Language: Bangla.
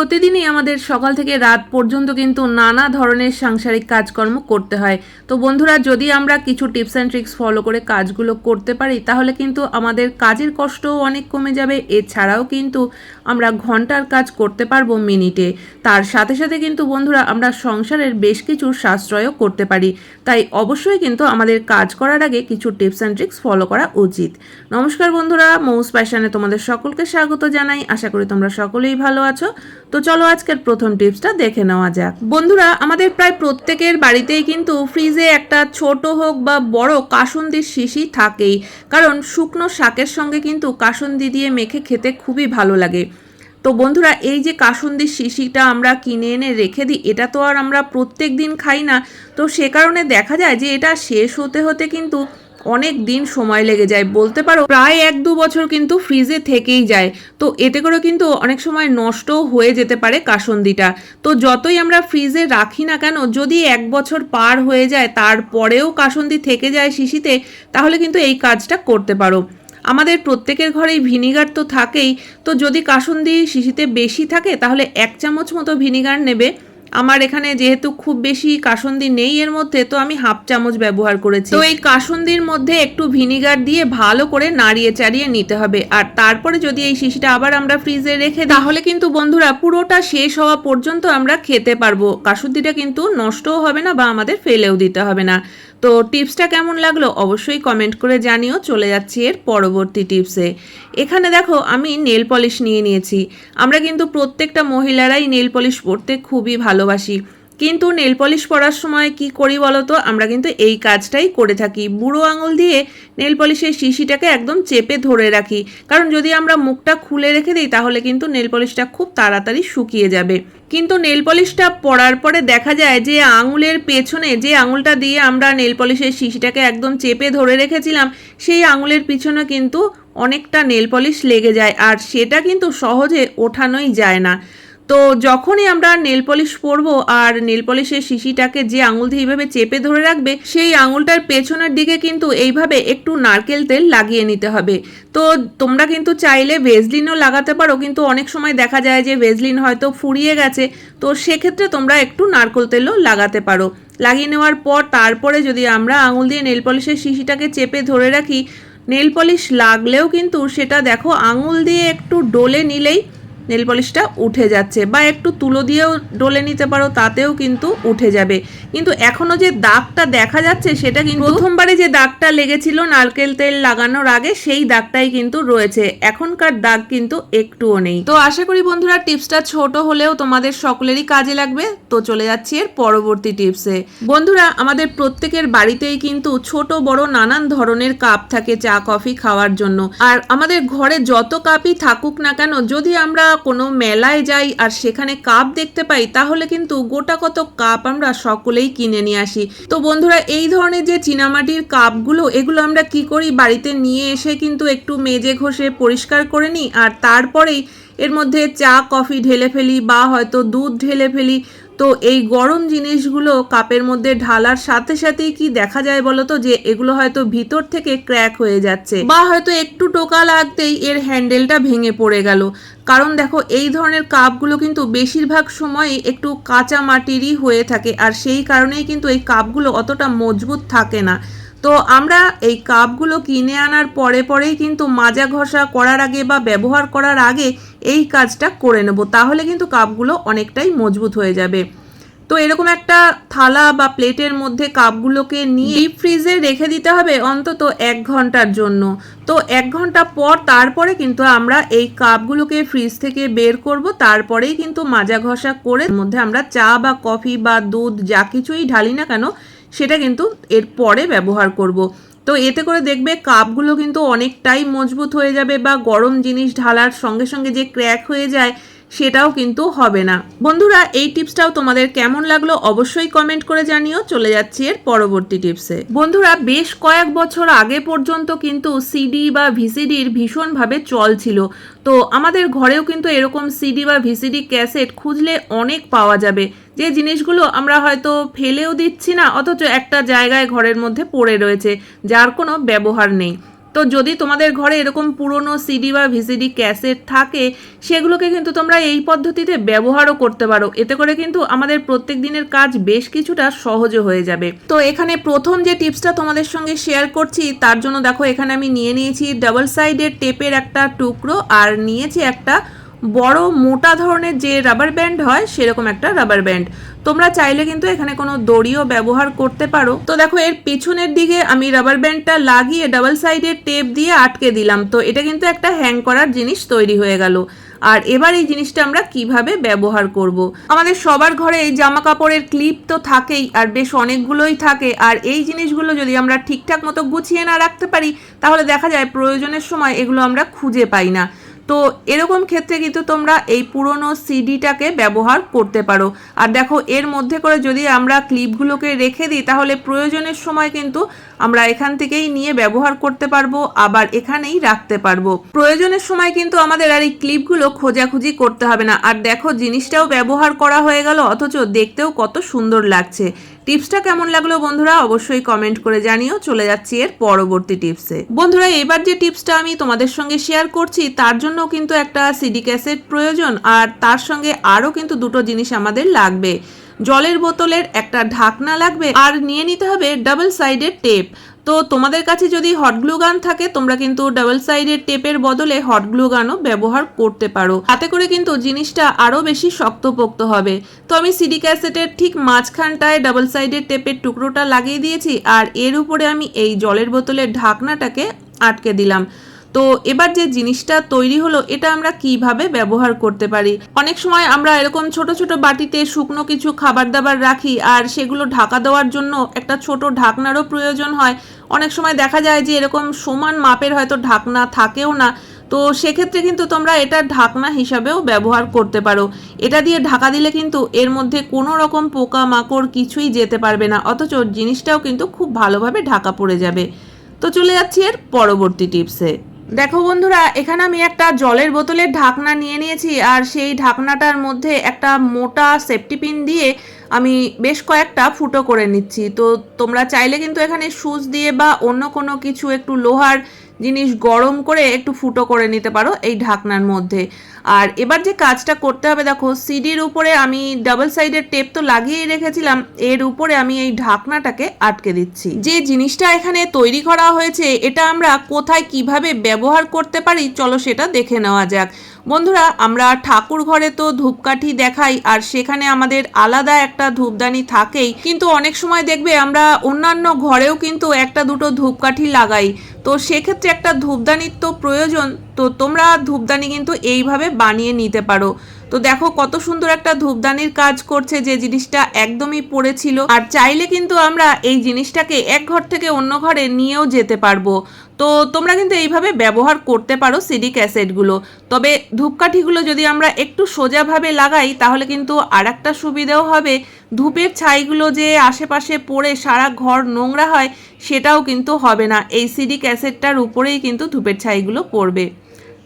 প্রতিদিনই আমাদের সকাল থেকে রাত পর্যন্ত কিন্তু নানা ধরনের সাংসারিক কাজকর্ম করতে হয়। তো বন্ধুরা, যদি আমরা কিছু টিপস অ্যান্ড ট্রিক্স ফলো করে কাজগুলো করতে পারি, তাহলে কিন্তু আমাদের কাজের কষ্টও অনেক কমে যাবে। এছাড়াও কিন্তু আমরা ঘণ্টার কাজ করতে পারব মিনিটে। তার সাথে সাথে কিন্তু বন্ধুরা আমরা সংসারের বেশ কিছু সাশ্রয়ও করতে পারি। তাই অবশ্যই কিন্তু আমাদের কাজ করার আগে কিছু টিপস অ্যান্ড ট্রিক্স ফলো করা উচিত। নমস্কার বন্ধুরা, মৌস প্যাশনে তোমাদের সকলকে স্বাগত জানাই। আশা করি তোমরা সকলেই ভালো আছো। তো চলো আজকের প্রথম টিপসটা দেখে নেওয়া যাক। বন্ধুরা, আমাদের প্রায় প্রত্যেকের বাড়িতেই কিন্তু ফ্রিজে একটা ছোট হোক বা বড় কাসুন্দির শিশি থাকেই। কারণ শুকনো শাকের সঙ্গে কিন্তু কাসুন্দি দিয়ে মেখে খেতে খুবই ভালো লাগে। তো বন্ধুরা, এই যে কাসুন্দির শিশিটা আমরা কিনে এনে রেখে দিই, এটা তো আর আমরা প্রত্যেক দিন খাই না। তো সে কারণে দেখা যায় যে এটা শেষ হতে হতে কিন্তু অনেক দিন সময় লেগে যায়। বলতে পারো, প্রায় এক দু বছর কিন্তু ফ্রিজে থেকেই যায়। তো এতে করে কিন্তু অনেক সময় নষ্টও হয়ে যেতে পারে কাসন্দিটা। তো যতই আমরা ফ্রিজে রাখি না কেন, যদি এক বছর পার হয়ে যায়, তারপরেও কাসন্দি থেকে যায় শিশিতে, তাহলে কিন্তু এই কাজটা করতে পারো। আমাদের প্রত্যেকের ঘরেই ভিনিগার তো থাকেই, তো যদি কাসুন্দি শিশিতে বেশি থাকে, তাহলে এক চামচ মতো ভিনিগার নেবে। আমার এখানে যেহেতু খুব বেশি কাসন্দি নেই এর মধ্যে, তো আমি হাফ চামচ ব্যবহার করেছি। তো এই কাসন্দির মধ্যে একটু ভিনিগার দিয়ে ভালো করে নাড়িয়ে চাড়িয়ে নিতে হবে। আর তারপরে যদি এই শিশিটা আবার আমরা ফ্রিজে রেখে তাহলে কিন্তু বন্ধুরা পুরোটা শেষ হওয়া পর্যন্ত আমরা খেতে পারব। কাসুন্দিটা কিন্তু নষ্টও হবে না বা আমাদের ফেলেও দিতে হবে না। তো টিপসটা কেমন লাগল অবশ্যই কমেন্ট করে জানিও। চলে যাচ্ছি এর পরবর্তী টিপসে এখানে দেখো, আমি নেল পলিশ নিয়ে নিয়েছি। আমরা কিন্তু প্রত্যেকটা মহিলারাই নেল পলিশ পরতে খুবই ভালোবাসি। কিন্তু নেল পলিশ পরার সময় কি করি বলো তো আমরা কিন্তু এই কাজটাই করে থাকি। বুড়ো আঙুল দিয়ে নেল পলিশের শিশিটাকে একদম চেপে ধরে রাখি। কারণ যদি আমরা মুখটা খুলে রেখে দিই, তাহলে কিন্তু নেল পলিশটা খুব তাড়াতাড়ি শুকিয়ে যাবে। কিন্তু নেল পলিশটা পরার পরে দেখা যায় যে, আঙুলের পেছনে যে আঙুলটা দিয়ে আমরা নেল পলিশের শিশিটাকে একদম চেপে ধরে রেখেছিলাম, সেই আঙুলের পিছনে কিন্তু অনেকটা নেল পলিশ লেগে যায়। আর সেটা কিন্তু সহজে ওঠানোই যায় না। তো যখনই আমরা নেল পলিশ পরবো আর নেল পলিশের শিশিটাকে যে আঙুল দিয়ে এইভাবে চেপে ধরে রাখবে, সেই আঙুলটার পেছনের দিকে কিন্তু এইভাবে একটু নারকেল তেল লাগিয়ে নিতে হবে। তো তোমরা কিন্তু চাইলে ভেজলিনও লাগাতে পারো, কিন্তু অনেক সময় দেখা যায় যে ভেজলিন হয়তো ফুরিয়ে গেছে, তো সেক্ষেত্রে তোমরা একটু নারকেল তেলও লাগাতে পারো। লাগিয়ে নেওয়ার পর তারপরে যদি আমরা আঙুল দিয়ে নেল পলিশের শিশিটাকে চেপে ধরে রাখি নেল পলিশ লাগলেও কিন্তু সেটা দেখো আঙুল দিয়ে একটু ডলে নিলেই নেল পলিশটা উঠে যাচ্ছে বা একটু তুলো দিয়েও ডলে নিতে পারো, তাতেও কিন্তু উঠে যাবে। কিন্তু এখনও যে দাগটা দেখা যাচ্ছে সেটা কিন্তু প্রথমবারে যে দাগটা লেগেছিল নারকেল তেল লাগানোর আগে, সেই দাগটাই কিন্তু রয়েছে। এখনকার দাগ কিন্তু একটুও নেই। তো আশা করি বন্ধুরা টিপসটা ছোট হলেও তোমাদের সকলেরই কাজে লাগবে। তো চলে যাচ্ছি এর পরবর্তী টিপসে। বন্ধুরা, আমাদের প্রত্যেকের বাড়িতেই কিন্তু ছোট, বড়, নানান ধরনের কাপ থাকে চা, কফি খাওয়ার জন্য। আর আমাদের ঘরে যত কাপই থাকুক না কেন, যদি আমরা কোনো মেলায় যাই আর সেখানে কাপ দেখতে পাই, তাহলে কিন্তু গোটা কত কাপ আমরা সকলেই কিনে নিয়ে আসি। তো বন্ধুরা, এই ধরনের যে চীনামাটির কাপগুলো, এগুলো আমরা কি করি? বাড়িতে নিয়ে এসে কিন্তু একটু মেজে ঘষে পরিষ্কার করে নিই, আর তারপরেই এর মধ্যে চা, কফি ঢেলে ফেলি বা হয়তো দুধ ঢেলে ফেলি। তো এই গরম জিনিসগুলো কাপের মধ্যে ঢালার সাথে সাথেই কি দেখা যায় বলতো? যে এগুলো হয়তো ভিতর থেকে ক্র্যাক হয়ে যাচ্ছে বা হয়তো একটু টোকা লাগতেই এর হ্যান্ডেলটা ভেঙে পড়ে গেল। কারণ দেখো, এই ধরনের কাপগুলো কিন্তু বেশিরভাগ সময় একটু কাঁচা মাটিরই হয়ে থাকে, আর সেই কারণেই কিন্তু এই কাপগুলো অতটা মজবুত থাকে না। তো আমরা এই কাপগুলো কিনে আনার পরে পরেই কিন্তু মাজা ঘষা করার আগে বা ব্যবহার করার আগে এই কাজটা করে নেব, তাহলে কিন্তু কাপগুলো অনেকটাই মজবুত হয়ে যাবে। তো এরকম একটা থালা বা প্লেটের মধ্যে কাপগুলোকে নিয়ে ডিপ ফ্রিজে রেখে দিতে হবে অন্তত এক ঘণ্টার জন্য। তো এক ঘণ্টা পর তারপরে কিন্তু আমরা এই কাপগুলোকে ফ্রিজ থেকে বের করব, তারপরেই কিন্তু মাজা ঘষা করে মধ্যে আমরা চা বা কফি বা দুধ যা কিছুই ঢালি না কেন সেটা কিন্তু এর পরে ব্যবহার করব। তো এতে করে দেখবে কাপগুলো কিন্তু অনেকটাই মজবুত হয়ে যাবে বা গরম জিনিস ঢালার সঙ্গে সঙ্গে যে ক্র্যাক হয়ে যায় সেটাও কিন্তু হবে না। বন্ধুরা, এই টিপসটাও তোমাদের কেমন লাগল অবশ্যই কমেন্ট করে জানিও। চলে যাচ্ছি এর পরবর্তী টিপসে। বন্ধুরা, বেশ কয়েক বছর আগে পর্যন্ত কিন্তু সিডি বা ভিসিডির ভীষণভাবে চল ছিল। তো আমাদের ঘরেও কিন্তু এরকম সিডি বা ভিসিডি ক্যাসেট খুঁজলে অনেক পাওয়া যাবে। যে জিনিসগুলো আমরা হয়তো ফেলেও দিচ্ছি না, অথচ একটা জায়গায় ঘরের মধ্যে পড়ে রয়েছে, যার কোনো ব্যবহার নেই। তো যদি তোমাদের ঘরে এরকম পুরনো সিডি বা ভিসিডি ক্যাসেট থাকে, সেগুলোকে কিন্তু তোমরা এই পদ্ধতিতে ব্যবহারও করতে পারো। এতে করে কিন্তু আমাদের প্রত্যেক দিনের কাজ বেশ কিছুটা সহজে হয়ে যাবে। তো এখানে প্রথম যে টিপসটা তোমাদের সঙ্গে শেয়ার করছি, তার জন্য দেখো এখানে আমি নিয়ে নিয়েছি ডাবল সাইডের টেপের একটা টুকরো আর নিয়েছি একটা বড় মোটা ধরনের যে রাবার ব্যান্ড হয়, সেরকম একটা রাবার ব্যান্ড তোমরা চাইলে কিন্তু এখানে কোনো দড়িও ব্যবহার করতে পারো। তো দেখো, এর পেছনের দিকে আমি রাবার ব্যান্ডটা লাগিয়ে ডাবল সাইডের টেপ দিয়ে আটকে দিলাম। তো এটা কিন্তু একটা হ্যাং করার জিনিস তৈরি হয়ে গেল। আর এবার এই জিনিসটা আমরা কীভাবে ব্যবহার করব। আমাদের সবার ঘরে এই জামা কাপড়ের ক্লিপ তো থাকেই, আর বেশ অনেকগুলোই থাকে। আর এই জিনিসগুলো যদি আমরা ঠিকঠাক মতো গুছিয়ে না রাখতে পারি, তাহলে দেখা যায় প্রয়োজনের সময় এগুলো আমরা খুঁজে পাই না। তো এরকম ক্ষেত্রে কিন্তু তোমরা এই পুরনো সিডিটাকে ব্যবহার করতে পারো। আর দেখো, এর মধ্যে করে যদি আমরা ক্লিপগুলোকে রেখে দিই, তাহলে প্রয়োজনের সময় কিন্তু আমরা এখান থেকেই নিয়ে ব্যবহার করতে পারব, আবার এখানেই রাখতে পারব। প্রয়োজনের সময় কিন্তু আমাদের আর এই ক্লিপগুলো খোঁজাখুঁজি করতে হবে না। আর দেখো, জিনিসটাও ব্যবহার করা হয়ে গেল, অথচ দেখতেও কত সুন্দর লাগছে। টিপসটা কেমন লাগল বন্ধুরা অবশ্যই কমেন্ট করে জানিও। চলে যাচ্ছি এর পরবর্তী টিপসে বন্ধুরা, এবার যে টিপসটা আমি তোমাদের সঙ্গে শেয়ার করছি, তার জন্য কিন্তু একটা সিডি ক্যাসেট প্রয়োজন, আর তার সঙ্গে আরও কিন্তু দুটো জিনিস আমাদের লাগবে। জলের বোতলের একটা ঢাকনা লাগবে, আর নিয়ে নিতে হবে ডাবল সাইডের টেপ তো তোমাদের কাছে যদি হট গ্লু গান থাকে, তোমরা কিন্তু ডাবল সাইডের টেপের বদলে হট গ্লু গানও ব্যবহার করতে পারো। তাতে করে কিন্তু জিনিসটা আরও বেশি শক্তপোক্ত হবে। তো আমি সিডি ক্যাসেটের ঠিক মাঝখানটায় ডাবল সাইডের টেপের টুকরোটা লাগিয়ে দিয়েছি, আর এর উপরে আমি এই জলের বোতলের ঢাকনাটাকে আটকে দিলাম। তো এবার যে জিনিসটা তৈরি হলো, এটা আমরা কীভাবে ব্যবহার করতে পারি? অনেক সময় আমরা এরকম ছোট ছোট বাটিতে শুকনো কিছু খাবার দাবার রাখি, আর সেগুলো ঢাকা দেওয়ার জন্য একটা ছোট ঢাকনারও প্রয়োজন হয়। অনেক সময় দেখা যায় যে এরকম সমান মাপের হয়তো ঢাকনা থাকেও না। তো সেক্ষেত্রে কিন্তু তোমরা এটা ঢাকনা হিসাবেও ব্যবহার করতে পারো। এটা দিয়ে ঢাকা দিলে কিন্তু এর মধ্যে কোনো রকম পোকা মাকড় কিছুই যেতে পারবে না, অথচ জিনিসটাও কিন্তু খুব ভালোভাবে ঢাকা পড়ে যাবে। তো চলে যাচ্ছি এর পরবর্তী টিপসে। দেখো বন্ধুরা, এখানে আমি একটা জলের বোতলের ঢাকনা নিয়ে নিয়েছি, আর সেই ঢাকনাটার মধ্যে একটা মোটা সেফটি পিন দিয়ে আমি বেশ কয়েকটা ফুটো করে নিচ্ছি। তো তোমরা চাইলে কিন্তু এখানে সুচ দিয়ে বা অন্য কোনো কিছু একটু লোহার জিনিস গরম করে একটু ফুটো করে নিতে পারো এই ঢাকনার মধ্যে। আর এবার যে কাজটা করতে হবে, দেখো, সিডির উপরে আমি ডাবল সাইডের টেপ তো লাগিয়েই রেখেছিলাম, এর উপরে আমি এই ঢাকনাটাকে আটকে দিচ্ছি। যে জিনিসটা এখানে তৈরি করা হয়েছে, এটা আমরা কোথায় কীভাবে ব্যবহার করতে পারি, চলো সেটা দেখে নেওয়া যাক। বন্ধুরা, আমরা ঠাকুর ঘরে তো ধূপকাঠি দেখাই, আর সেখানে আমাদের আলাদা একটা ধূপদানি থাকেই। কিন্তু অনেক সময় দেখবে আমরা অন্যান্য ঘরেও কিন্তু একটা দুটো ধূপকাঠি লাগাই। তো সেক্ষেত্রে একটা ধূপদানির তো প্রয়োজন, তো তোমরা ধূপদানি কিন্তু এইভাবে বানিয়ে নিতে পারো। তো দেখো, কত সুন্দর একটা ধূপদানির কাজ করছে যে জিনিসটা একদমই পড়েছিল আর চাইলে কিন্তু আমরা এই জিনিসটাকে এক ঘর থেকে অন্য ঘরে নিয়েও যেতে পারব। তো তোমরা কিন্তু এইভাবে ব্যবহার করতে পারো সিডি ক্যাসেটগুলো। তবে ধূপকাঠিগুলো যদি আমরা একটু সোজাভাবে লাগাই, তাহলে কিন্তু আর একটা সুবিধাও হবে। ধূপের ছাইগুলো যে আশেপাশে পড়ে সারা ঘর নোংরা হয়, সেটাও কিন্তু হবে না। এই সিডি ক্যাসেটটার উপরেই কিন্তু ধূপের ছাইগুলো পড়বে।